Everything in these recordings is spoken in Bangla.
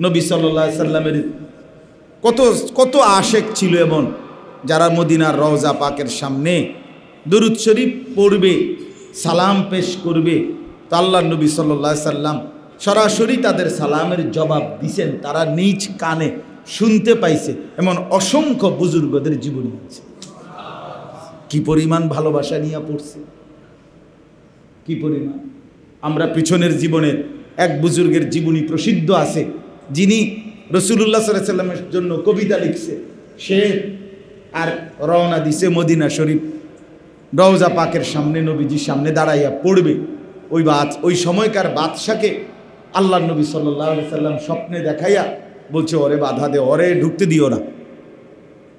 নবী সাল্লা সাল্লামের কত কত আশেক ছিল এমন যারা মদিনার রওজা পাকের সামনে দরুদ শরীফ পড়বে, সালাম পেশ করবে। তো আল্লাহ নবী সাল্লা সাল্লাম সরাসরি তাদের সালামের জবাব দিছেন। তারা নিজ কানে শুনতে পাইছে এমন অসংখ্য বুজুর্গদের জীবনী আছে। কি পরিমাণ ভালোবাসা নিয়ে পড়ছে। কি পরিমাণ। আমরা পিছনের জীবনের এক বুজুর্গের জীবনী প্রসিদ্ধ আছে। যিনি রসুল্লাহ সাল্লামের জন্য কবিতা লিখছে, সে আর রওনা দিছে মদিনা শরীফ। রওজা পাকের সামনে নবীজির সামনে দাঁড়াইয়া পড়বে। ওই বাদ ওই সময়কার বাদশাকে আল্লাহ নবী সাল্লাহ সাল্লাম স্বপ্নে দেখাইয়া বলছে, ওরে বাধা দে, ওরে ঢুকতে দিও না।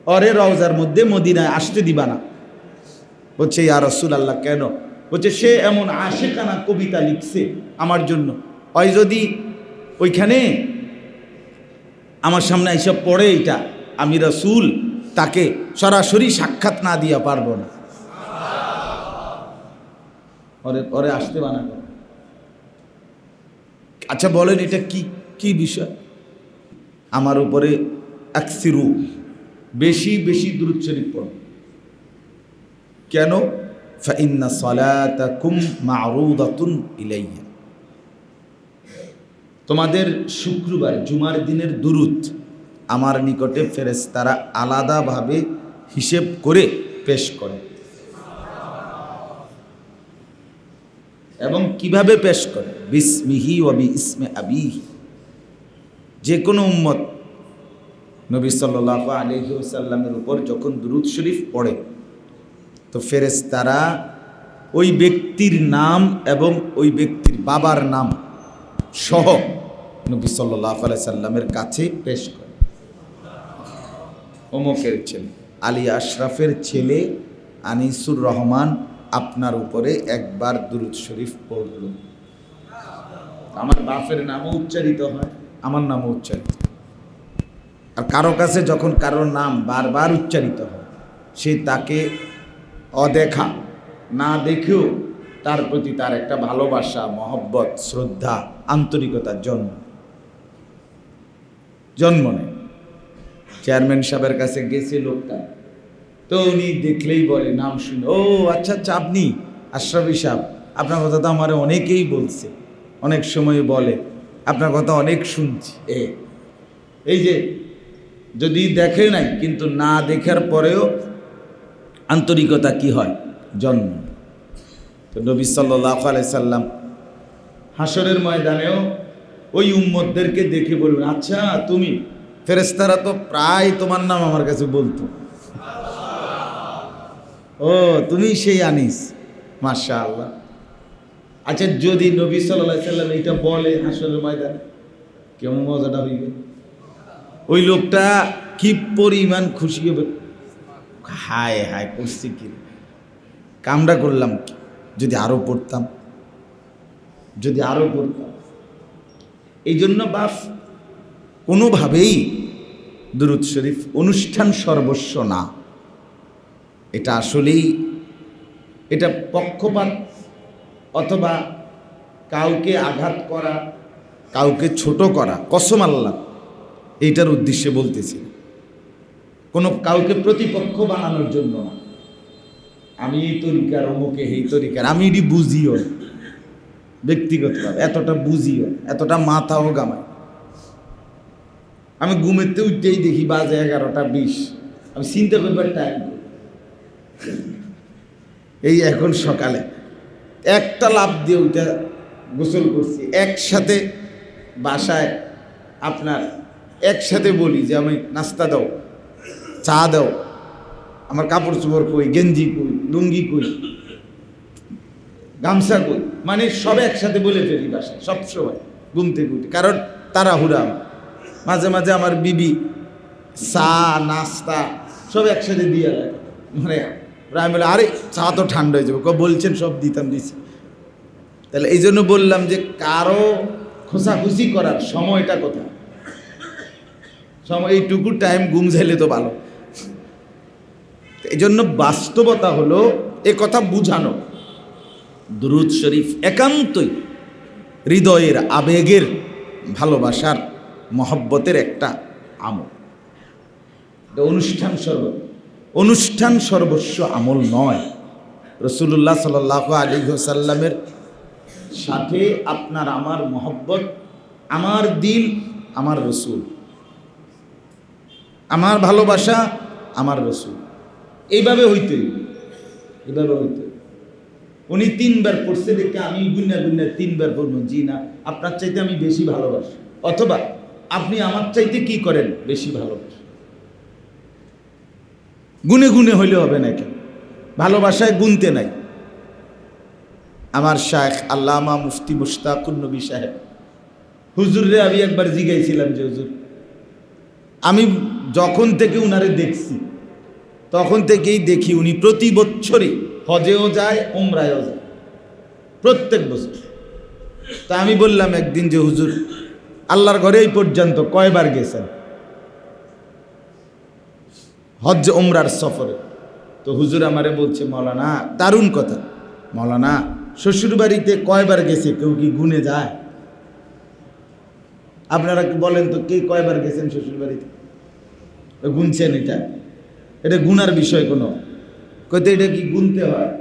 অরে রওজার মধ্যে মদিনায় আসতে দিবা না। বলছে, ইয়া রসুল আল্লাহ কেন? বলছে, সে এমন আশেকানা কবিতা লিখছে আমার জন্য। হয় যদি ওইখানে আমার সামনে এইসব পড়ে এটা আমি রসুল, তাকে সরাসরি সাক্ষাৎ না দিয়া পারব না। ওরে ওরে আসতে বানা আচ্ছা বলেন এটা কি কি বিষয়? আমার উপরে আকসিরু বেশি বেশি দূরত শরীফ পড়ো। কেন? ফাইন্না সলাতাকুম মারুদাতুন ইলাইয়া। তোমাদের শুক্রবার জুমার দিনের দুরুত আমার নিকটে ফেরেশতারা আলাদাভাবে হিসেব করে পেশ করে। এবং কীভাবে পেশ করে? বিসমিহি ওবি ইসমে আবিহি। যে কোনো উম্মত নবী সাল্লাহ আলহি সাল্লামের উপর যখন দুরুদ শরীফ পড়ে, তো ফেরেস তারা ওই ব্যক্তির নাম এবং ওই ব্যক্তির বাবার নাম সহ নবী সাল্লাহ সাল্লামের কাছে পেশ করে। অমুকের ছেলে, আলী আশরাফের ছেলে আনিসুর রহমান আপনার উপরে একবার দুরুদ শরীফ পড়ল। আমার বাপের নামও উচ্চারিত হয়, আমার নামও উচ্চারিত আর কারও কাছে যখন কারোর নাম বারবার উচ্চারিত হয়, সে তাকে অদেখা, না দেখেও তার প্রতি তার একটা ভালোবাসা, মহব্বত, শ্রদ্ধা আন্তরিকতার জন্ম। জন্ম নেয়। চেয়ারম্যান সাহেবের কাছে গেছে লোকটা। তো উনি দেখলেই বলে, নাম শুনে, ও আচ্ছা আচ্ছা আপনি আশরাফি সাহেব, আপনার কথা তো আমার অনেকেই বলছে। অনেক সময় বলে, আপনার কথা অনেক শুনছি। এ, এই যে, যদি দেখে নাই, কিন্তু না দেখার পরেও আন্তরিকতা কি হয়? জন্ম তো নবী সাল্লাহ সাল্লাম হাসরের ময়দানেও ওই উম্মতদেরকে দেখে বলবেন আচ্ছা তুমি? ফেরেস্তারা তো প্রায় তোমার নাম আমার কাছে বলতো। ও, তুমি সেই আনিস মাশা আল্লাহ আচ্ছা যদি নবী সাল্লাহ সাল্লাম এইটা বলে হাসরের ময়দানে, কেমন মজাটা হইবে? ওই লোকটা কি পরিমাণ খুশি হবে? হায় হায় করছি কি? কামটা করলাম কি? যদি আরও পড়তাম। যদি আরও পড়তাম। এই জন্য বাস, কোনোভাবেই দুরুদ শরীফ অনুষ্ঠান সর্বস্ব না। এটা আসলেই, এটা পক্ষপাত অথবা কাউকে আঘাত করা, কাউকে ছোট করা, কসম আল্লাহ, এইটার উদ্দেশ্যে বলতেছি কোনো কাউকে প্রতিপক্ষ বানানোর জন্য না। আমি এই তরিকার অমুকে, এই তরিকার, আমি এটি বুঝিও। ব্যক্তিগতভাবে, এতটা বুঝিও, এতটা মাথাও গামাই। আমি ঘুমেতে উঠতেই দেখি বাজে এগারোটা বিশ। আমি চিন্তা করবার টাইম এই এখন সকালে একটা লাভ দিয়ে ওইটা গোসল করছি। একসাথে বাসায় আপনার একসাথে বলি যে, আমি নাস্তা দাও, চা দাও। আমার কাপড় চোপড় কই, গেঞ্জি কই, লুঙ্গি কই, গামছা কই? মানে সব একসাথে বলে ফেলি বাসায় সবসময় ঘুম উঠি। কারণ তারা হুরা মাঝে মাঝে আমার বিবি চা, নাস্তা সব একসাথে দিয়ে দেয়। মানে আমি বলে, আরে, চা তো ঠান্ডা হয়ে যাবে। বলছেন, সব দিতাম, দিছি। তাহলে এই জন্য বললাম যে, কারও খোসাখুসি করার সময়টা কোথায়? সময়, এইটুকু টাইম ঘুম ঝেলে তো ভালো। এই জন্য বাস্তবতা হলো এ কথা বুঝানো। দুরুদ শরীফ একান্তই হৃদয়ের আবেগের ভালোবাসার মহব্বতের একটা আমল। অনুষ্ঠান সর্ব, অনুষ্ঠান সর্বস্ব আমল নয়। রসুল্লাহ সাল আলী সাল্লামের সাথে আপনার আমার মহব্বত, আমার দিল, আমার রসুল। আমার ভালোবাসা, আমার রসুল। এইভাবে হইতে এইভাবে হইতে। উনি তিনবার পড়ছে দেখে আমি গুন্না গুন্না তিনবার পড়ব জি না, আপনার চাইতে আমি বেশি ভালোবাসি। অথবা, আপনি আমার চাইতে কি করেন? বেশি ভালোবাসি। গুনে গুনে হইলে হবে না কেন? ভালোবাসায় গুনতে নাই। আমার শায়েখ আল্লামা মুফতি মুশতাকুর নবী সাহেব হুজুরে আমি একবার জিগাইছিলাম যে, হুজুর, আমি যখন থেকে উনারে দেখছি তখন থেকেই দেখি উনি প্রতি বছরই হজেও যায় ওমরায়ও যায়। প্রত্যেক বছর। তা আমি বললাম একদিন যে, হুজুর, আল্লাহর ঘরে এই পর্যন্ত কয়বার গেছেন? হজ ওমরার সফরে। তো হুজুর আমারে বলছে, মৌলানা, দারুণ কথা। মৌলানা শ্বশুর বাড়িতে কয়বার গেছে? কেউ কি গুনে যায়? আপনারা বলেন তো, কে কয়বার গেছেন শ্বশুর বাড়িতে গুনছেন এটা? এটা গুনার বিষয় কোনো। কইতে এটা কি গুনতে হয়?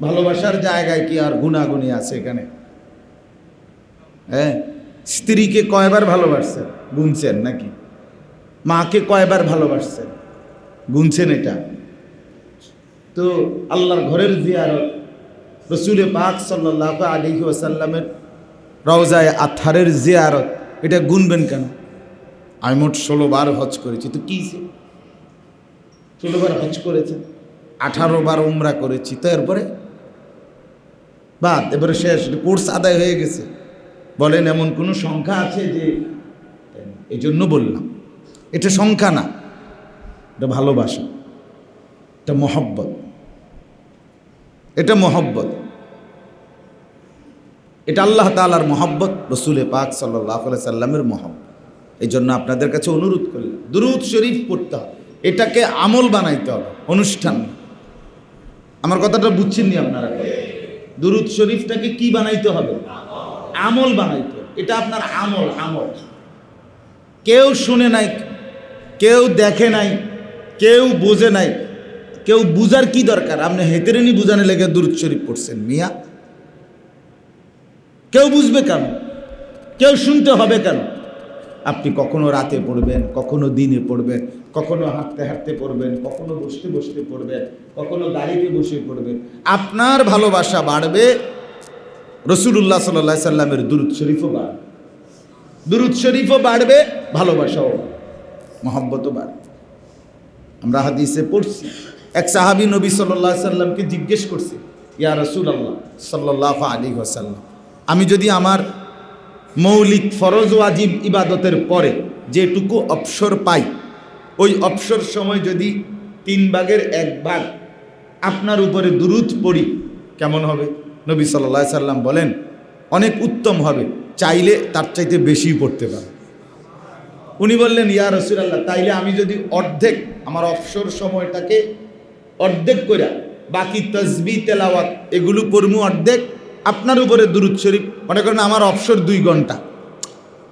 ভালোবাসার জায়গায় কি আর গুণাগুনি আছে এখানে? হ্যাঁ? স্ত্রীকে কয়বার ভালোবাসছেন? গুনছেন নাকি? মাকে কয়বার ভালোবাসছেন? গুনছেন এটা? তো আল্লাহর ঘরের জিয়ারত রসুল পাক সাল্লাহ আলী ওয়াসাল্লামের রওজায় আথারের জিয়ারত, এটা গুনবেন কেন? আমি মোট ষোলো বার হজ করেছি, তো কী ষোলো বার হজ করেছেন আঠারো বার উমরা করেছি। তো এরপরে বাদ এবারে শেষ। কোর্স আদায় হয়ে গেছে। বলেন, এমন কোনো সংখ্যা আছে যে এই জন্য বললাম। এটা সংখ্যা না, এটা ভালোবাসা। এটা মহব্বত। এটা মহব্বত। এটা আল্লাহ তালার মহব্বত, রসুলে পাক সাল্লাহ সাল্লামের মহব্বত। এই জন্য আপনাদের কাছে অনুরোধ করলাম, দুরুদ শরীফ পড়তে হবে। এটাকে আমল বানাইতে হবে, অনুষ্ঠান। আমার কথাটা বুঝছেন নি আপনারা? দুরুদ শরীফটাকে কি বানাইতে হবে? আমল বানাইতে এটা আপনার আমল আমল। কেউ শুনে নাই, কেউ দেখে নাই, কেউ বোঝে নাই। কেউ বুঝার কি দরকার? আপনি হেতেরেনি বুঝানে লেগে দুরুদ শরীফ পড়ছেন, মিয়া। কেউ বুঝবে কেন? কেউ শুনতে হবে কেন? আপনি কখনো রাতে পড়বেন, কখনো দিনে পড়বেন, কখনো হাঁটতে হাঁটতে পড়বেন, কখনো বসতে বসতে পড়বেন, কখনো গাড়িতে বসে পড়বেন। আপনার ভালোবাসা বাড়বে রসুল্লাহ সাল্লাহ সাল্লামের দুরুদ শরীফও বাড়বে। দুরুদ শরীফও বাড়বে, ভালোবাসাও মহব্বতও বাড়বে। আমরা হাদিসে পড়ছি, এক সাহাবি নবী সাল্লাহ সাল্লামকে জিজ্ঞেস করছে, ইয়া রসুল আল্লাহ সাল্লাহ আলী ওসাল্লাম আমি যদি আমার মৌলিক ফরজ ওয়াজিব ইবাদতের পরে যেটুকু অবসর পাই, ওই অবসর সময় যদি তিন ভাগের এক ভাগ আপনার উপরে দুরুদ পড়ি, কেমন হবে? নবী সাল্লাহ সাল্লাম বলেন, অনেক উত্তম হবে, চাইলে তার চাইতে বেশি পড়তে পারে। উনি বললেন, ইয়া রসুলাল্লাহ, তাইলে আমি যদি অর্ধেক আমার অবসর সময়টাকে অর্ধেক করে বাকি তসবি তেলাওয়াত, এগুলো পড়মু অর্ধেক আপনার উপরে দুরুদ শরীফ। মনে করেন আমার অবসর দুই ঘণ্টা।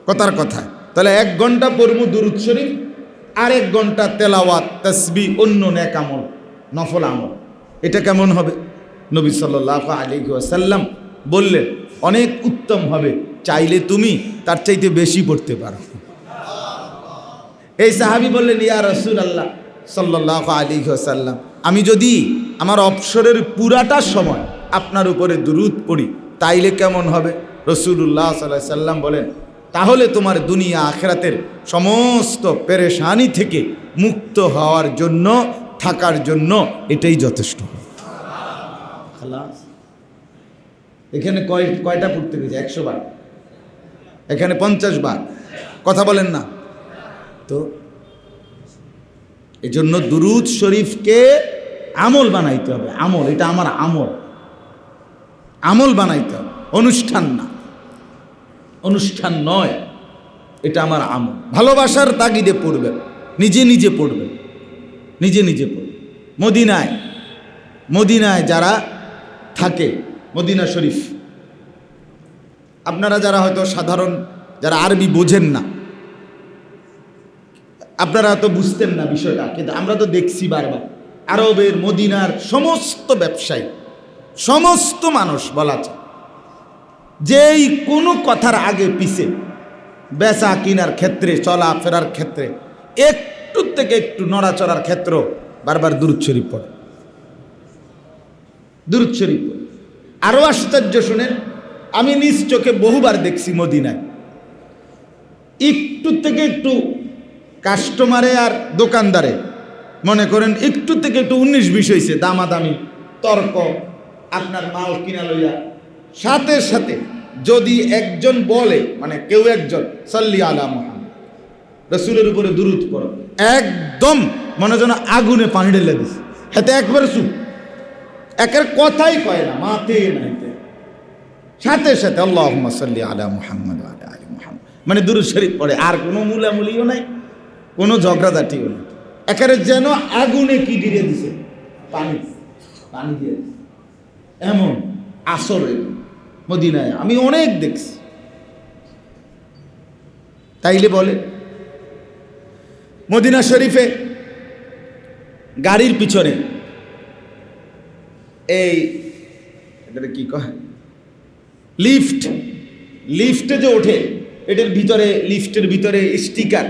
কথার কথা। তাহলে এক ঘণ্টা পড়মু দুরুদ শরীফ আর এক ঘণ্টা তেলাওয়াত তসবি অন্য ন্যাক আমল, নফল আমল। এটা কেমন হবে? নবী সাল্লাহ আলী সাল্লাম বললেন, অনেক উত্তম হবে, চাইলে তুমি তার চাইতে বেশি পড়তে পারো। এই সাহাবি বললেন, ইয়া রসুল আল্লাহ সাল্লাহ আলী সাল্লাম আমি যদি আমার অবসরের পুরাটা সময় আপনার উপরে দুরুদ পড়ি, তাইলে কেমন হবে? রসুল্লাহ সাল্লাহ সাল্লাম বলেন, তাহলে তোমার দুনিয়া আখেরাতের সমস্ত পেরেশানি থেকে মুক্ত হওয়ার জন্য, থাকার জন্য এটাই যথেষ্ট এখানে কয়, কয়টা পড়তে গেছে একশো বার। এখানে পঞ্চাশ বার। কথা বলেন না। তো এজন্য জন্য দুরুদ শরীফকে আমল বানাইতে হবে। আমল, এটা আমার আমল। আমল বানাইতে হবে। অনুষ্ঠান না। অনুষ্ঠান নয়, এটা আমার আমল। ভালোবাসার তাগিদে পড়বেন, নিজে নিজে পড়বেন, নিজে নিজে পড়বেন। মদিনায় মদিনায় যারা থাকে, মদিনা শরীফ, আপনারা যারা হয়তো সাধারণ, যারা আরবি বোঝেন না, আপনারা তো বুঝতেন না বিষয়টা, কিন্তু আমরা তো দেখছি বারবার। আরবের, মদিনার সমস্ত ব্যবসায়ী সমস্ত মানুষ বলা যায়। যেই কোনো কথার আগে পিছে, বেচা কিনার ক্ষেত্রে চলা ফেরার ক্ষেত্রে, একটু থেকে একটু নড়াচড়ার ক্ষেত্র বারবার দূরত শরীফ পড়ে। দূরত পড়ে। আরও আশ্চর্য শুনেন, আমি নিজ চোখে বহুবার দেখছি মদিনায়। একটু থেকে একটু কাস্টমারে আর দোকানদারে, মনে করেন একটু থেকে একটু উনিশ বিশ হয়েছে দামাদামি, তর্ক আপনার মাল কিনা লইয়া। সাথে সাথে যদি একজন বলে মানে কেউ একজন, সাল্লি আলা মোহাম্মদ, রসুলের উপরে দুরুদ করো একদম মনে যেন আগুনে পানি ঢেলে দিস হাতে একবার চুপ একের কথাই কয় না মাতে নাইতে সাথে সাথে আল্লাহ সাল্লি আলা মুহাম্মদ আলী মুহাম্মদ। মানে দুরুদ শরীফ পড়ে, আর কোনো মূলামূলিও নাই, কোনো ঝগড়াঝাটিও নেই। একেবারে যেন আগুনে কি দিয়ে দিছে? পানি পানি দিয়ে দিছে। এমন আসরে মদিনায়। আমি অনেক দেখছি। তাইলে বলে, মদিনা শরীফে গাড়ির পিছনে এই এটা কি কয়? লিফট, লিফটে যে ওঠে, এটার ভিতরে, লিফটের ভিতরে স্টিকার,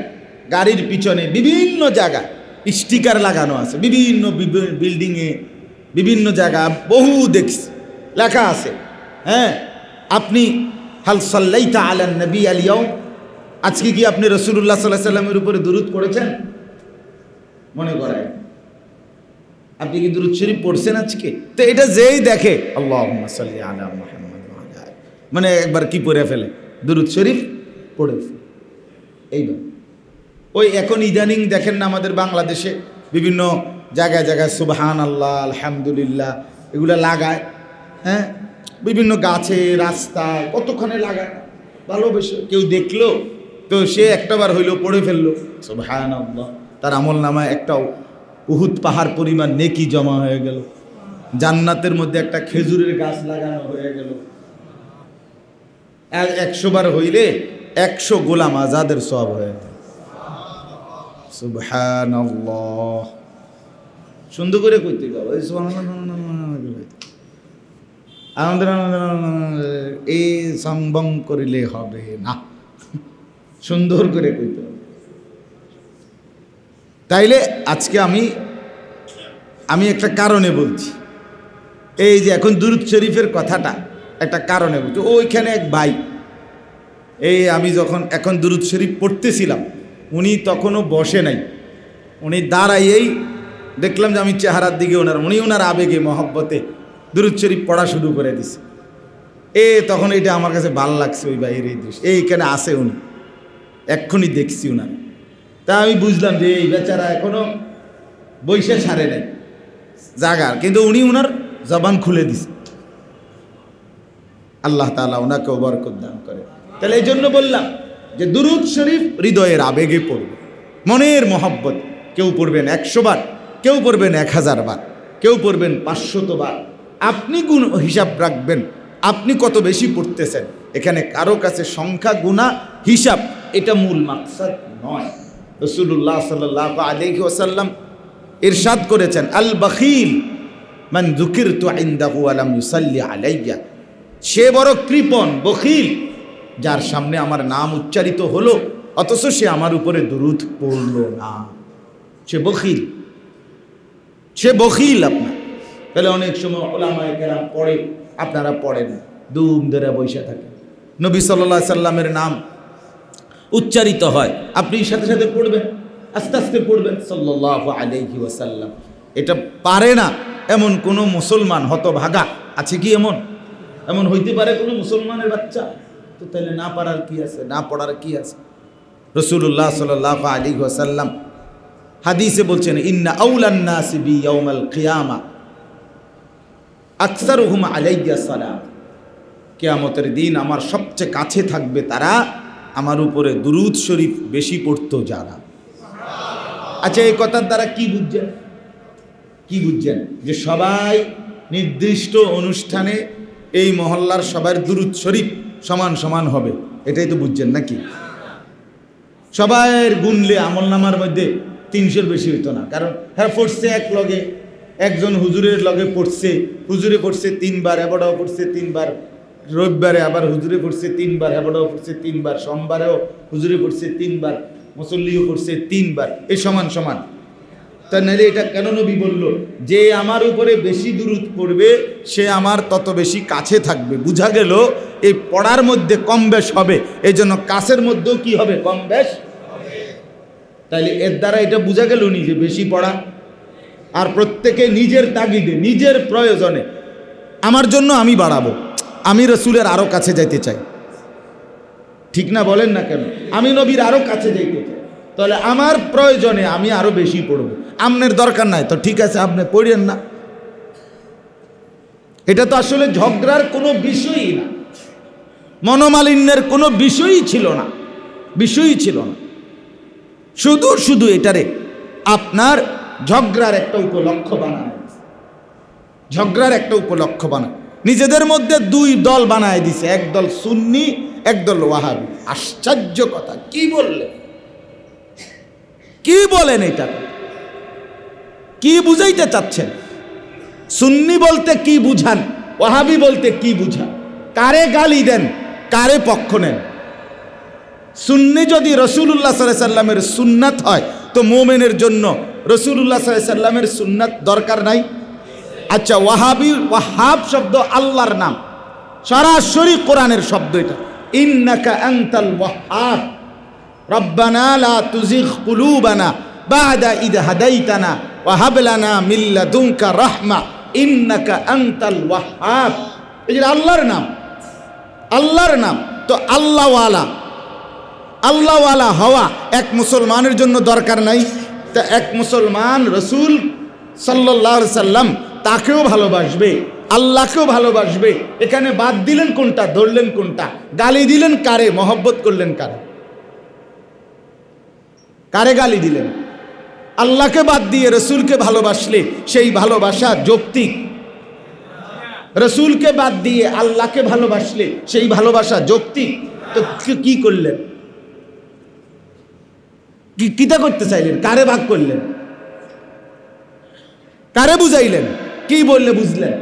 গাড়ির পিছনে বিভিন্ন জায়গা স্টিকার লাগানো আছে। বিভিন্ন বিল্ডিংয়ে বিভিন্ন জায়গা, বহু দেখছি। লেখা আছে হ্যাঁ? আপনি, হাল সাল্লাইতা আলান নবী আলিয়াও আজকে কি আপনি রসুল্লাহ সাল্লাহ সাল্লামের উপরে দুরুদ পড়েছেন? মনে করায় আপনি কি দুরুদ শরীফ পড়ছেন আজকে? তো এটা যেই দেখে আল্লাহ। মানে একবার কি পড়ে ফেলে? দুরুদ শরীফ পড়ে ফেলে। এইবার। ওই এখন ইদানিং দেখেন না আমাদের বাংলাদেশে বিভিন্ন জায়গায় জায়গায় সুবহান আল্লাহ আলহামদুলিল্লাহ, এগুলো লাগায় হ্যাঁ? বিভিন্ন গাছে, রাস্তায় কতক্ষণে লাগায়? ভালোবেসে কেউ দেখল, তো সে একটাবার হইল পড়ে ফেলল সুবহান আল্লাহ তার আমল নামায় একটা উহুদ পাহাড় পরিমাণ নেকি জমা হয়ে গেল। জান্নাতের মধ্যে একটা খেজুরের গাছ লাগানো হয়ে গেল। আর একশো বার হইলে একশো গোলাম আজাদের সব হয়ে গেল সুবহানাল্লাহ। সুন্দর করে কইতে গেল আমাদের এই সংবং করিলে হবে না সুন্দর করে কইতে হবে তাইলে আজকে আমি আমি একটা কারণে বলছি এই যে এখন দুরুদ শরীফের কথাটা একটা কারণে বলছি ওইখানে এক ভাই এই আমি যখন এখন দুরুদ শরীফ পড়তেছিলাম উনি তখনও বসে নাই উনি দাঁড়াইয়েই দেখলাম যে আমি চেহারার দিকে ওনার, উনি ওনার আবেগে, মহব্বতে দুরুদ শরীফ পড়া শুরু করে দিছে। এ তখন এটা আমার কাছে ভালো লাগছে ওই ভাইয়ের এই দৃশ্য। এইখানে আসে উনি। এক্ষুনি দেখছি ওনার তা আমি বুঝলাম যে এই বেচারা এখনও বৈশে ছাড়ে নাই। জাগার কিন্তু উনি ওনার জবান খুলে দিছে। আল্লাহ তালা ওনাকে বরকত দান করে। তাহলে এই জন্য বললাম যে দুরুদ শরীফ হৃদয়ের আবেগে পড়বে। মনের মহব্বত। কেউ পড়বেন একশো বার। কেউ পড়বেন এক হাজার বার, কেউ পড়বেন পাঁচশত বার। আপনি গুণ হিসাব রাখবেন, আপনি কত বেশি পড়তেছেন। এখানে কারও কাছে সংখ্যা, গুণা, হিসাব, এটা মূল মাকসাদ নয়। রসুল্লাহ সাল্লাহ আলহি ওসাল্লাম ইরশাদ করেছেন, আল বখিল মান জুকির তু আইন্দাহু আলাম ইউসাল্লি আলাইয়া। সে বড় কৃপণ, বখিল, যার সামনে আমার নাম উচ্চারিত হলো, অথচ সে আমার উপরে দুরুদ পড়ল না। সে বখিল। সে বখিল আপনার। তাহলে অনেক সময় ওলামায় কেরাম পড়ে, আপনারা পড়েন দুম ধরে বৈশা থাকে নবী সাল্লাহ সাল্লামের নাম উচ্চারিত হয়। আপনি সাথে সাথে পড়বেন, আস্তে আস্তে পড়বেন। সাল্লাহ আলহি ওয়াসাল্লাম। এটা পারে না এমন কোনো মুসলমান হতভাগা। আছে কি এমন? এমন হইতে পারে কোনো মুসলমানের বাচ্চা? তো তাহলে না পারার কি আছে? না পড়ার কি আছে? রসুল্লাহ সাল্লাহ আলী ওয়াসাল্লাম হাদিসে বলছেন, ইন্না আউলান্না সিবি ইয়াউমাল কিয়ামা। আকসার হুম আলাইয়া সালাম। কেয়ামতের দিন আমার সবচেয়ে কাছে থাকবে তারা, আমার উপরে দুরুদ শরীফ বেশি পড়তো যারা। আচ্ছা এই কথার দ্বারা কি বুঝছেন? কি বুঝছেন? যে সবাই নির্দিষ্ট অনুষ্ঠানে এই মহল্লার সবার দুরুদ শরীফ সমান সমান হবে। এটাই তো বুঝছেন নাকি? সবাইয়ের গুনলে আমল নামার মধ্যে তিনশোর বেশি হইতো না। কারণ হ্যাঁ পড়ছে এক লগে, একজন হুজুরের লগে পড়ছে, হুজুরে পড়ছে তিনবার, এবারও পড়ছে তিনবার, রবিবারে আবার হুজুরে পড়ছে তিনবার, এবারও পড়ছে তিনবার, সোমবারেও হুজুরে পড়ছে তিনবার, মুসল্লিও পড়ছে তিনবার এই সমান সমান। তা নাহলে এটা কেন নবী বলল? যে আমার উপরে বেশি দূরত পড়বে, সে আমার তত বেশি কাছে থাকবে। বুঝা গেল, এই পড়ার মধ্যে কম বেশ হবে এই জন্য কাছের মধ্যেও কি হবে? কম বেশ তাইলে এর দ্বারা এটা বোঝা গেল নি যে বেশি পড়া। আর প্রত্যেকে নিজের তাগিদে, নিজের প্রয়োজনে। আমার জন্য আমি বাড়াবো। আমি রসুলের আরও কাছে যাইতে চাই। ঠিক না বলেন না কেন? আমি নবীর আরও কাছে যাইতে চাই। তাহলে আমার প্রয়োজনে আমি আরও বেশি পড়ব। আপনার দরকার নাই তো ঠিক আছে, আপনি পড়েন না। এটা তো আসলে ঝগড়ার কোনো বিষয়ই না। মনোমালিন্যের কোনো বিষয়ই ছিল না। বিষয়ই ছিল না। শুধু শুধু এটারে। আপনার ঝগড়ার একটা উপলক্ষ বানায়। ঝগড়ার একটা উপলক্ষ বানায়। নিজেদের মধ্যে দুই দল বানায় দিছে, এক দল সুন্নি, এক দল ওয়াহাবি। আশ্চর্য কথা, কি বললেন? কি বলেন এটা? কি বুঝাইতে চাচ্ছেন? সুন্নি বলতে কি বুঝান? ওয়াহাবি বলতে কি বুঝান? কারে গালি দেন? কারে পক্ষ নেন? সুন্নি যদি রসুল্লাহ সাল্লামের সুন্নাত হয়, তো মোমেনের জন্য রসুল্লাহ সাল্লামের সুন্নাত দরকার নাই? আচ্ছা ওয়াহাবি, ওয়াহাব শব্দ আল্লাহর নাম। সরাসরি কোরআনের শব্দ এটা। ইন্নাকা আনতাল ওয়াহাব। রব্বানা লা তুজিগ কুলুবানা বাদা ইদ হাদাইতানা ওয়াহাব লানা মিন লাদুনকা রাহমা। ইন্নাকা আনতাল ওয়াহাব। এই আল্লাহর নাম। আল্লাহর নাম। তো আল্লাহওয়ালা। আল্লাহওয়ালা হওয়া এক মুসলমানের জন্য দরকার নাই। তা এক মুসলমান রসুল সাল্লাহ সাল্লাম তাকেও ভালোবাসবে, আল্লাহকেও ভালোবাসবে। এখানে বাদ দিলেন কোনটা, ধরলেন কোনটা, গালি দিলেন কারে, মহব্বত করলেন কারে? কারে গালি দিলেন? আল্লাহকে বাদ দিয়ে রসুলকে ভালোবাসলে সেই ভালোবাসা যৌক্তিক। রসুলকে বাদ দিয়ে আল্লাহকে ভালোবাসলে সেই ভালোবাসা যৌক্তিক। তো কি- কি করলেন? কি কিতা করতে চাইলেন? কারে ভাগ করলেন? কারে বুঝাইলেন? কি বললে বুঝলেন?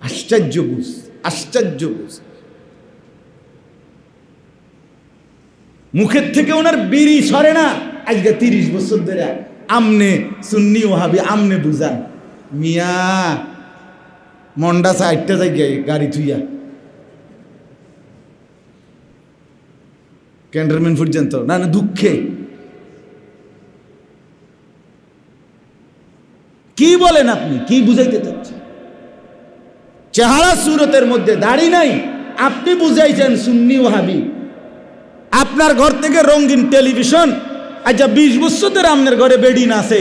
আশ্চর্য বুঝ আশ্চর্য বুঝ। মুখের থেকে ওনার বিড়ি সরে না। আজকে তিরিশ বছর ধরে আমনে সুন্নি ওহাবি আমনে বুঝান। মিয়া, মন্ডা সাইডটা যাই গাড়ি থুইয়া। ক্যান্টনমেন্ট পর্যন্ত না না দুঃখে কি বলেন আপনি কি বুঝাইতে চাচ্ছেন চেহারা সুরতের মধ্যে দাড়ি নাই আপনি বুঝাইছেন সুন্নি ওহাবি আপনার ঘর থেকে রঙিন টেলিভিশন আচ্ছা বিশ বছর ধরে আপনার ঘরে বেডিন আছে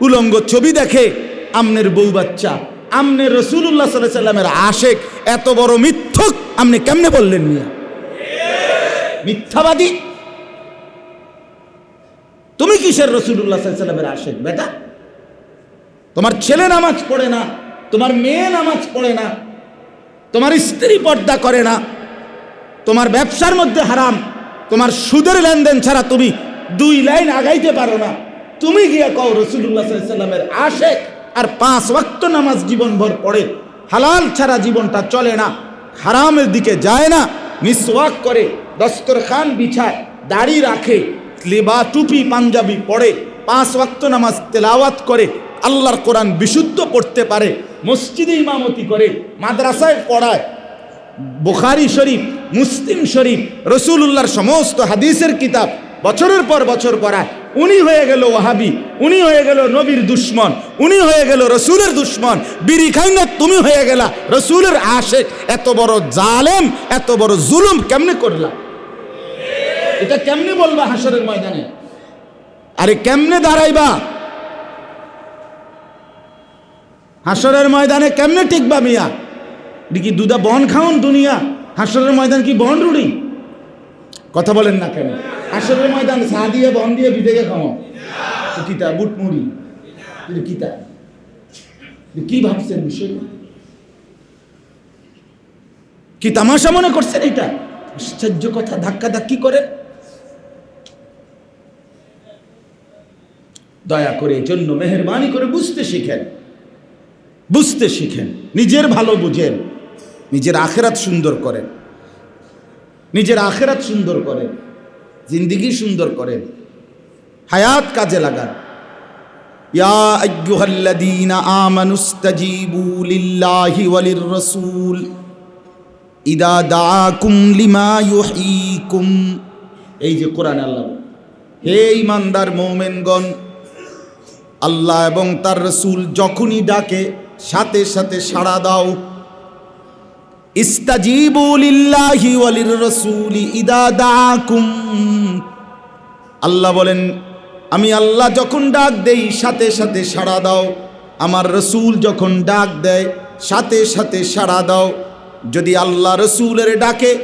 উলঙ্গ ছবি দেখে আমনের বউ বাচ্চা আমনের রসুল্লাহ সাল্লাহ সাল্লামের আশেক এত বড় মিথ্যক আপনি কেমনে বললেন মিয়া মিথ্যাবাদী। তুমি কিসের রসুল্লাহ সাল্লামের আশেক, বেটা? তোমার ছেলে নামাজ পড়ে না, তোমার মেয়ে নামাজ পড়ে না, তোমার স্ত্রী পর্দা করে না, তোমার ব্যবসার মধ্যে হারাম, তোমার সুদের লেনদেন ছাড়া তুমি দুই লাইন আগাইতে পারো না। তুমি গিয়ে কও রসুল্লাহ সাল্লামের আশেক, আর পাঁচ ওয়াক্ত নামাজ জীবনভর পড়ে, হালাল ছাড়া জীবনটা চলে না, হারামের দিকে যায় না, মিসওয়াক করে দস্তরখান বিছায়, দাড়ি রাখে, লেবা টুপি পাঞ্জাবি পড়ে পাঁচ ওয়াক্ত নামাজ তেলাওয়াত করে, আল্লাহর কোরআন বিশুদ্ধ পড়তে পারে, মসজিদে ইমামতি করে, মাদ্রাসায় পড়ায়। বুখারি শরীফ, মুসলিম শরীফ রসুল্লাহর সমস্ত হাদিসের কিতাব বছরের পর বছর পড়ায়। উনি হয়ে গেল ওহাবি উনি হয়ে গেল নবীর দুশ্মন, উনি হয়ে গেল রসুলের দুশ্মন। বিড়ি খাই না তুমি হয়ে গেলা রসুলের আশেক। এত বড় জালেম, এত বড় জুলুম কেমনে করলা? এটা কেমনে বলবা হাসরের ময়দানে? আরে কেমনে দাঁড়াইবা? হাসরের ময়দানে কেমনে টিকবা মিয়া? কি দুধা বন খাওন দুনিয়া? হাসরের ময়দান কি বন রুড়ি? কথা বলেন না কেন? হাসরের ময়দান চা দিয়ে, বন দিয়ে বিদেকে খাও কিতা? বুট মুড়ি কিতা? কি ভাবছেন বিষয়? কি তামাশা মনে করছেন এটা? আশ্চর্য কথা, ধাক্কা ধাক্কি করে? দয়া করে এই জন্য মেহরবানি করে বুঝতে শিখেন। বুঝতে শিখেন। নিজের ভালো বুঝেন। নিজের আখেরাত সুন্দর করেন। নিজের আখেরাত সুন্দর করেন। জিন্দিগি সুন্দর করেন। হায়াত কাজে লাগান। এই যে কোরআন আল্লাহ। হে ইমানদার মোমেনগণ আল্লাহ এবং তার রসুল যখনই ডাকে, সাথে সাথে সাড়া দাও। আল্লাহ বলেন, আমি আল্লাহ যখন ডাক দেই, সাথে সাথে সাড়া দাও। আমার রসুল যখন ডাক দেয়, সাথে সাথে সাড়া দাও। যদি আল্লাহ রসুলের ডাকে,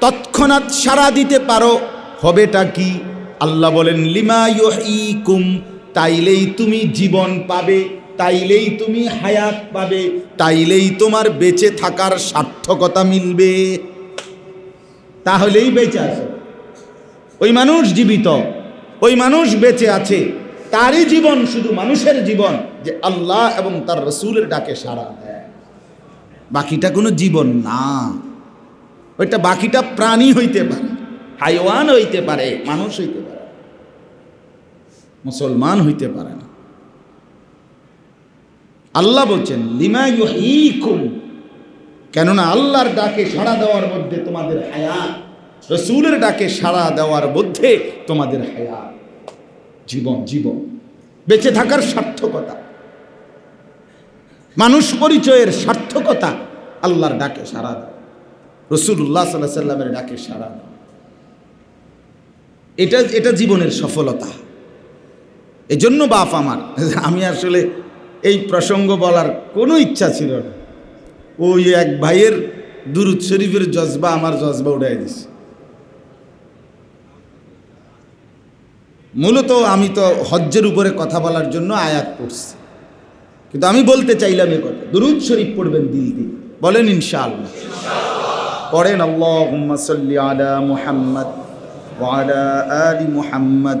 তৎক্ষণাৎ সাড়া দিতে পারো। হবেটা কি? আল্লাহ বলেন, লিমা ইউহয়িকুম তাইলেই তুমি জীবন পাবে, তাইলেই তুমি হায়াত পাবে, তাইলেই তোমার বেঁচে থাকার সার্থকতা মিলবে। তাহলেই বেঁচে আছে। ওই মানুষ জীবিত, ওই মানুষ বেঁচে আছে, তারই জীবন শুধু মানুষের জীবন যে আল্লাহ এবং তার রসুলের ডাকে সাড়া দেয়। বাকিটা কোনো জীবন না। ওইটা বাকিটা প্রাণী হইতে পারে, হাইওয়ান হইতে পারে, মানুষ হইতে পারে। মুসলমান হইতে পারে না। আল্লাহ বলছেন, লিমা ইউহয়িকুম কেননা আল্লাহর ডাকে সাড়া দেওয়ার মধ্যে তোমাদের হায়াত, রসুলের ডাকে সাড়া দেওয়ার মধ্যে তোমাদের হায়াত। জীবন জীবন। বেঁচে থাকার সার্থকতা। মানুষ পরিচয়ের সার্থকতা আল্লাহর ডাকে সাড়া দেওয়া রসুল্লাহ সাল্লাহ সাল্লামের ডাকে সাড়া দেওয়া এটা এটা জীবনের সফলতা। এজন্য বাপ আমার। আমি আসলে এই প্রসঙ্গ বলার কোনো ইচ্ছা ছিল না। ওই এক ভাইয়ের দুরুদ শরীফের জজবা আমার জজবা উঠাই দিছে। মূলত আমি তো হজ্জের উপরে কথা বলার জন্য আয়াত পড়ছি। কিন্তু আমি বলতে চাইলাম এ কথা। দুরুদ শরীফ পড়বেন দিল দিয়ে বলেন ইনশাআল্লাহ। পড়েন, আল্লাহুম্মা সাল্লি আলা মুহাম্মদ আলা আলি মুহাম্মদ।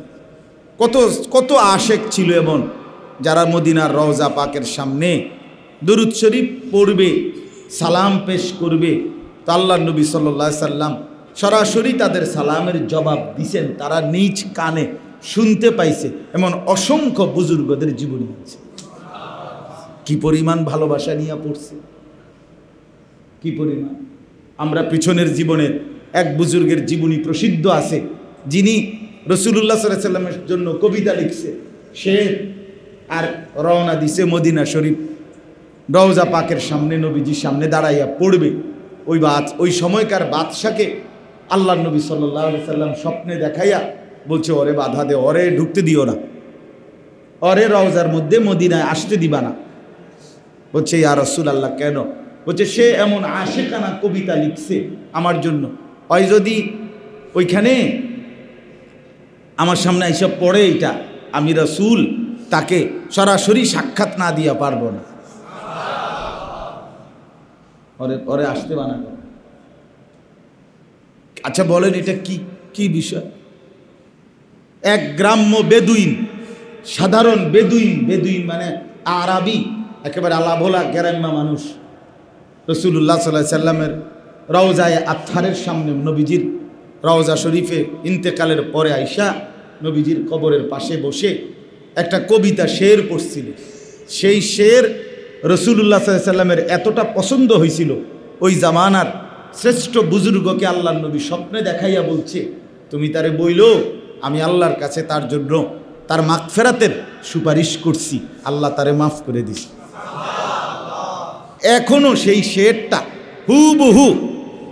কত কত আশেক ছিল এমন যারা মদিনার রওজা পাকের সামনে দরুদ শরীফ পড়বে, সালাম পেশ করবে। তো আল্লাহ নবী সাল্লাহ সাল্লাম সরাসরি তাদের সালামের জবাব দিছেন। তারা নিজ কানে শুনতে পাইছে, এমন অসংখ্য বুজুর্গদের জীবনী আছে। কি পরিমাণ ভালোবাসা নিয়ে পড়ছে। কি পরিমাণ। আমরা পিছনের জীবনের এক বুজুর্গের জীবনী প্রসিদ্ধ আছে, যিনি রসুল্লাহ সাল্লামের জন্য কবিতা লিখছে। সে আর রওনা দিছে মদিনা শরীফ। রওজা পাকের সামনে নবীজির সামনে দাঁড়াইয়া পড়বে। ওই বাদ ওই সময়কার বাদশাকে আল্লাহ নবী সাল্লাহ সাল্লাম স্বপ্নে দেখাইয়া বলছে, ওরে বাধা দে, ওরে ঢুকতে দিও না। অরে রওজার মধ্যে মদিনায় আসতে দিবা না। বলছে, ইয়া রসুল আল্লাহ কেন? বলছে, সে এমন আশেকানা কবিতা লিখছে আমার জন্য। হয় যদি ওইখানে আমার সামনে এইসব পড়ে এটা আমি রসুল, তাকে সরাসরি সাক্ষাৎ না দিয়া পারব না। পরে পরে আসতে বানা আচ্ছা বলেন এটা কি কি বিষয়? এক গ্রাম্য বেদুইন, সাধারণ বেদুইন বেদুইন মানে আরবি, একেবারে আলাভোলা গ্রাম্য মানুষ। রসুল্লাহ সাল্লাহ সাল্লামের রওজায় আত্মারের সামনে নবীজির রওজা শরীফে ইন্তেকালের পরে আইসা নবীজির কবরের পাশে বসে একটা কবিতা শের পড়ছিল। সেই শের রসুল্লাহ সাল্লামের এতটা পছন্দ হয়েছিল, ওই জামানার শ্রেষ্ঠ বুজুর্গকে আল্লাহ নবী স্বপ্নে দেখাইয়া বলছে, তুমি তারে বইল, আমি আল্লাহর কাছে তার জন্য তার মাগফেরাতের সুপারিশ করছি, আল্লাহ তারে মাফ করে দিস। এখনও সেই শেরটা হুবহু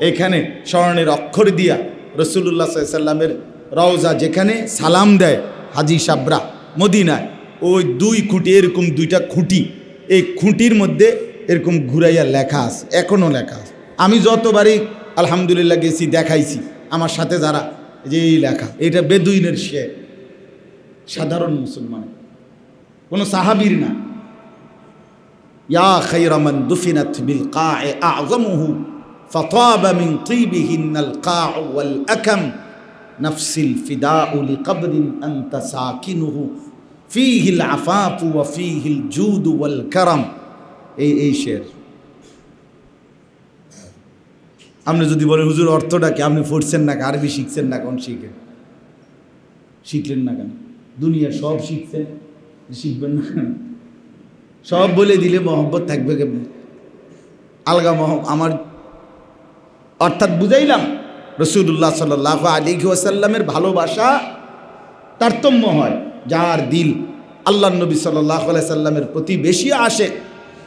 এখানে স্মরণের অক্ষর দিয়া রসুল্লাহ সাল্লামের রওজা যেখানে সালাম দেয় হাজি সাবরা মদিনায়, ওই দুই খুঁটি, এরকম দুইটা খুঁটি, এই খুঁটির মধ্যে এরকম ঘুরাইয়া লেখা আছে এখনও লেখা আছে। আমি যতবারই আলহামদুলিল্লাহ গেছি, দেখাইছি, আমার সাথে যারা যে এই লেখা, এটা বেদুইনের সে সাধারণ মুসলমান। কোনো সাহাবির না। ইয়া খাইরামান দুফিনাত বিল ওয়াল আকাম। নফসিল ফিদা উলি কবরিন আন্তা সাকিনুহু। ফিহিল আফাফু ওয়া ফিহিল জুদ ওয়াল কারাম। এই এই শের। আপনি যদি বলেন, হুজুর, অর্থটা কি? আপনি পড়ছেন না আরবি শিখছেন না কোন শিখে? শিখলেন না কেন? দুনিয়া সব শিখছেন? শিখবেন না কেন? সব বলে দিলে মহব্বত থাকবে কেমন? আলগা মহ আমার অর্থাৎ বুঝাইলাম রসুল্লাহ সাল্লাহ আলী ওয়াসাল্লামের ভালোবাসা তারতম্য হয়, যার দিল আল্লাহ নবী সাল্লাহ সাল্লামের প্রতি বেশি আসে,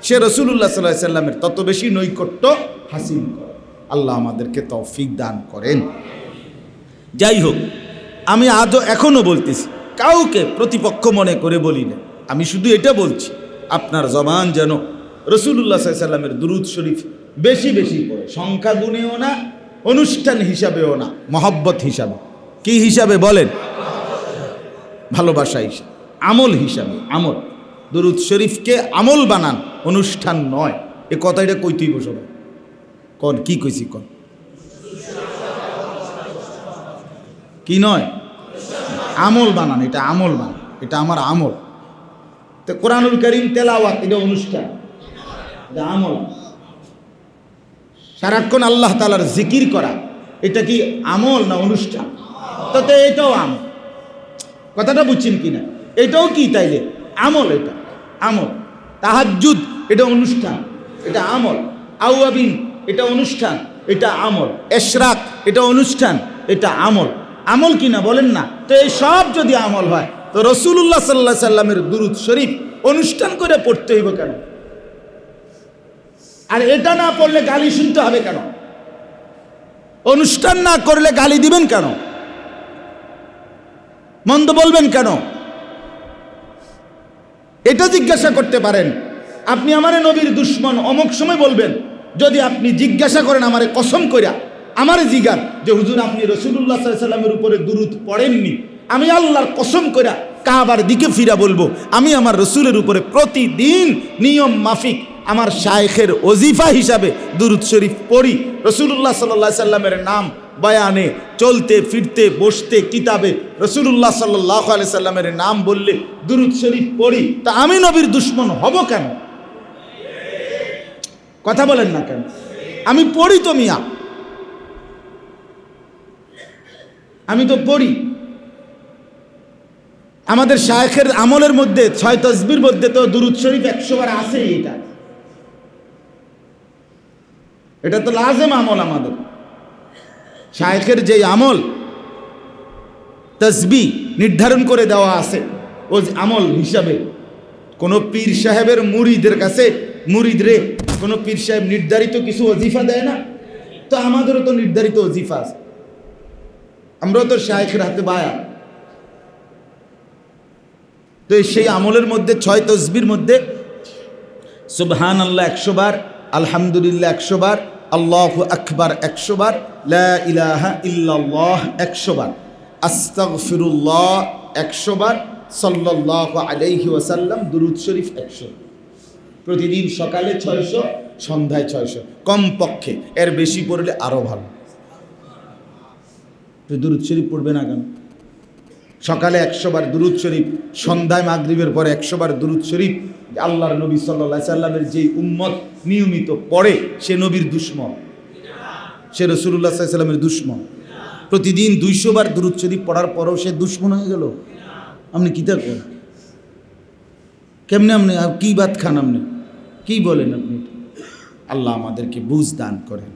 সে রসুল্লাহ সাল্লাহ সাল্লামের তত বেশি নৈকট্য হাসিল করে। আল্লাহ আমাদেরকে তৌফিক দান করেন। যাই হোক, আমি আজও এখনও বলতেছি, কাউকে প্রতিপক্ষ মনে করে বলি না। আমি শুধু এটা বলছি, আপনার জবান যেন রসুল্লাহ সাল্লামের দুরুদ শরীফ বেশি বেশি পড়ে। সংখ্যা গুণেও না অনুষ্ঠান হিসাবেও না, মহব্বত হিসাবে। কি হিসাবে বলেন? ভালোবাসা হিসাবে, আমল হিসাবে, আমল। দুরুদ শরীফকে আমল বানান, অনুষ্ঠান নয়। এ কথাটা কইতেই বসো কন, কি কইছি কন? কি নয়? আমল বানান, এটা আমল বানান, এটা আমার আমল। তো কোরআনুল করিম তেলাওয়াত, এটা অনুষ্ঠান। এটা আমল। সারাক্ষণ আল্লাহ তালার জিকির করা, এটা কি আমল না অনুষ্ঠান? তো এটাও আমল। কথাটা বুঝছেন কি না এটাও কি তাইলে? আমল এটা, আমল। তাহাজুদ এটা অনুষ্ঠান, এটা আমল। আউয়াবিন, এটা অনুষ্ঠান, এটা আমল। এশরাক, এটা অনুষ্ঠান, এটা আমল। আমল কি না বলেন না, তো এই সব যদি আমল হয়, তো রসুল্লাহ সাল্লাহ সাল্লামের দুরুদ শরীফ অনুষ্ঠান করে পড়তে হইব কেন? আর এটা না পড়লে গালি শুনতে হবে কেন? অনুষ্ঠান না করলে গালি দিবেন কেন? মন্দ বলবেন কেন? এটা জিজ্ঞাসা করতে পারেন। আপনি আমারে নবীর দুশ্মন, অমুক সময় বলবেন, যদি আপনি জিজ্ঞাসা করেন আমারে কসম করিয়া আমারে জিগান যে হুজুর, আপনি রসুল্লাহ সাল্লামের উপরে দুরুদ পড়েননি। আমি আল্লাহর কসম কইরা কাবার দিকে ফিরা বলব, আমি আমার রসুলের উপরে প্রতিদিন নিয়ম মাফিক আমার শায়েখের ওজিফা হিসাবে দুরুদ শরীফ পড়ি। রসুল্লাহ সাল্লাহ সাল্লামের নাম বয়ানে চলতে, ফিরতে, বসতে, কিতাবে রসুল্লাহ সাল্লাহ আলি সাল্লামের নাম বললে দুরুদ শরীফ পড়ি। তা আমি নবীর দুশ্মন হব কেন? কথা বলেন না কেন? আমি পড়ি তো মিয়া। আমি তো পড়ি। আমাদের শায়েখের আমলের মধ্যে ছয় তসবির মধ্যে তো দুরুদ শরীফ একশো বার এটা। এটা তো লাজেম আমল আমাদের। শায়েখের যে আমল, তসবি নির্ধারণ করে দেওয়া আছে ও আমল হিসাবে। কোনো পীর সাহেবের মুরিদের কাছে মুরিদরে কোনো পীর সাহেব নির্ধারিত কিছু অজিফা দেয় না? তো আমাদেরও তো নির্ধারিত অজিফা আছে। আমরাও তো শায়েখের হাতে বায়া তো সেই আমলের মধ্যে, ছয় তসবির মধ্যে সুবহান আল্লাহ একশো বার, আলহামদুলিল্লাহ একশো বার, আল্লাহ আকবার একশো বার ইলাহা ইল্লাল্লাহ একশো বার, আস্তাগফিরুল্লাহ একশো বার সাল্লাহ আলাইহি ওয়াসাল্লাম দুরুদ শরীফ একশো প্রতিদিন সকালে ছয়শো, সন্ধ্যায় ছয়শো। কমপক্ষে, এর বেশি পড়লে আরও ভালো। দুরুদ শরীফ পড়বে না কেন? সকালে একশো বার দুরুদ শরীফ, সন্ধ্যায় মাগরিবের পরে একশো বার দুরুদ শরীফ। আল্লাহর নবী সাল্লা সাল্লামের যে উম্মত নিয়মিত পড়ে, সে নবীর দুশ্মন। সে রসুল্লাহ সাল্লামের দুশ্মন। প্রতিদিন দুইশো বার দুরুদ শরীফ পড়ার পরেও সে দুশ্মন হয়ে গেল। আপনি কী করেন? কেমনে আপনি কি বাত খান আপনি? কি বলেন আপনি? আল্লাহ আমাদেরকে বুঝ দান করেন।